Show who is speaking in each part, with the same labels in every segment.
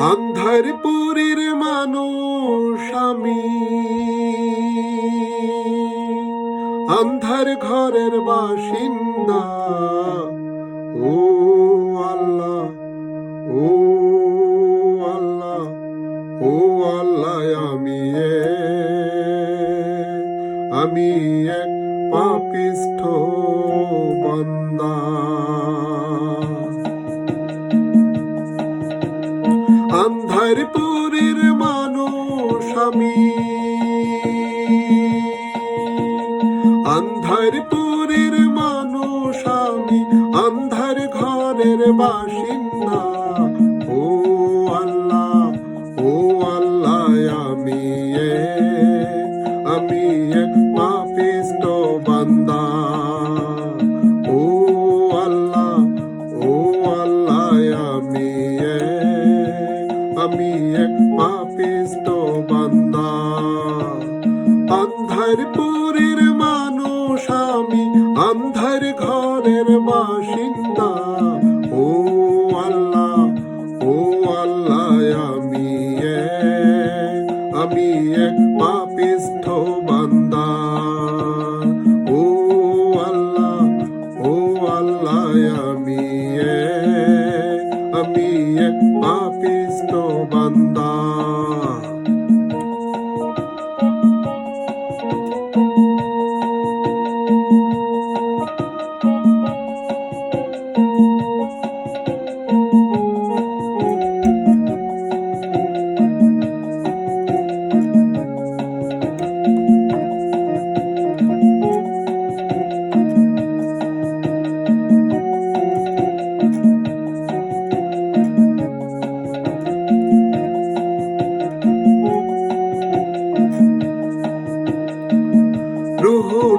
Speaker 1: আন্ধার পুরীর মানুষ আমি। আন্ধার ঘরের বাসিন্দা, ও আল্লাহ ও আল্লাহ ও আল্লাহ, আমি আমি এক পাপিষ্ঠ বান্দা। পুরীর মানুষ আমি আন্ধার ঘরের বাসিন্দা। আন্ধার পুরীর মানুষ আমি আন্ধার ঘরের বাসিন্দা। ও আল্লাহ ও আল্লাহ, আমি আমি এক পাপিষ্ঠ বান্দা।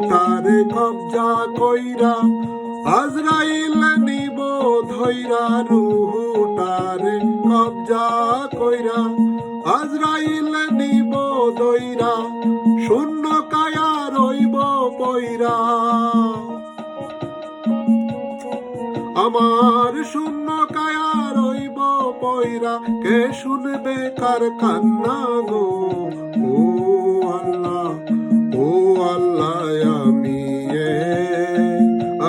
Speaker 1: রুহুটারে কবজা কইরা, আজরাইল নিব ধইরা রুহুটারে কবজা কইরা। আজরাইল নিব দইরা শূন্য কায়া রইব পইরা আমার শূন্য কায়া রইব পয়রা কে শুনবে কার কান্না গো?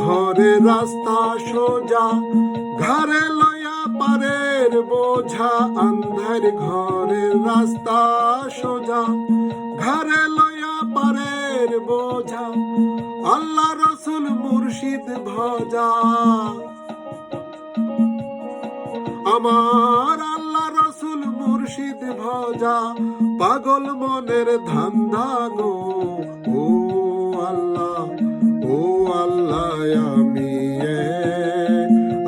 Speaker 1: ঘরে রাস্তা সোজা ঘরে লয়া পারের বোঝা আন্ধার ঘরের রাস্তা সোজা ঘরে লয়া পারের বোঝা, আল্লাহ রসুল মুর্শিদ ভজা। আমার আল্লাহ রসুল মুর্শিদ ভজা, পাগল মনের ধান্দা গো।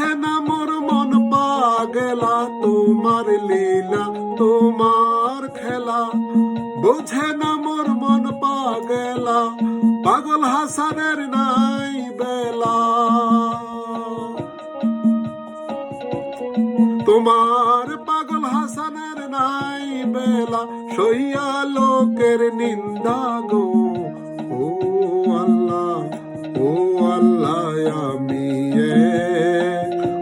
Speaker 1: খেলা তোমার লীলা, তোমার খেলা। বোঝে না মোর মন পাগেলা, পাগল হাসানের নাই বেলা। তোমার পাগল হাসানের নাই বেলা, সইয়া লোকের নিন্দা গো। ও আল্লাহ ও আল্লাহ, আমি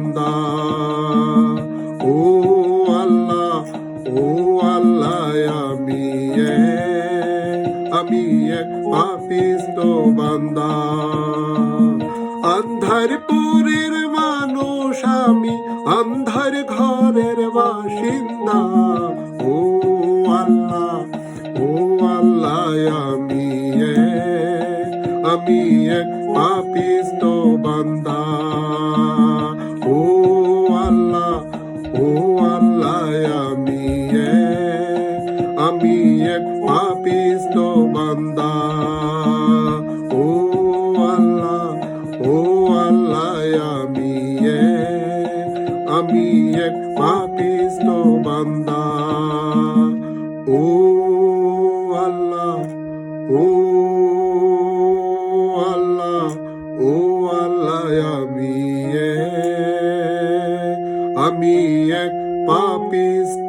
Speaker 1: বান্দা। ও আল্লাহ ও আল্লাহ, আমি আমি এক পাপিষ্ট বান্দা। আন্ধার পুরীর মানুষ, আমি আন্ধার ঘরের বাসিন্দা। ও আল্লাহ ও আল্লাহ, আমি আমি এক পাপিষ্ট বান্দা। আমি এক পাপিষ্ঠ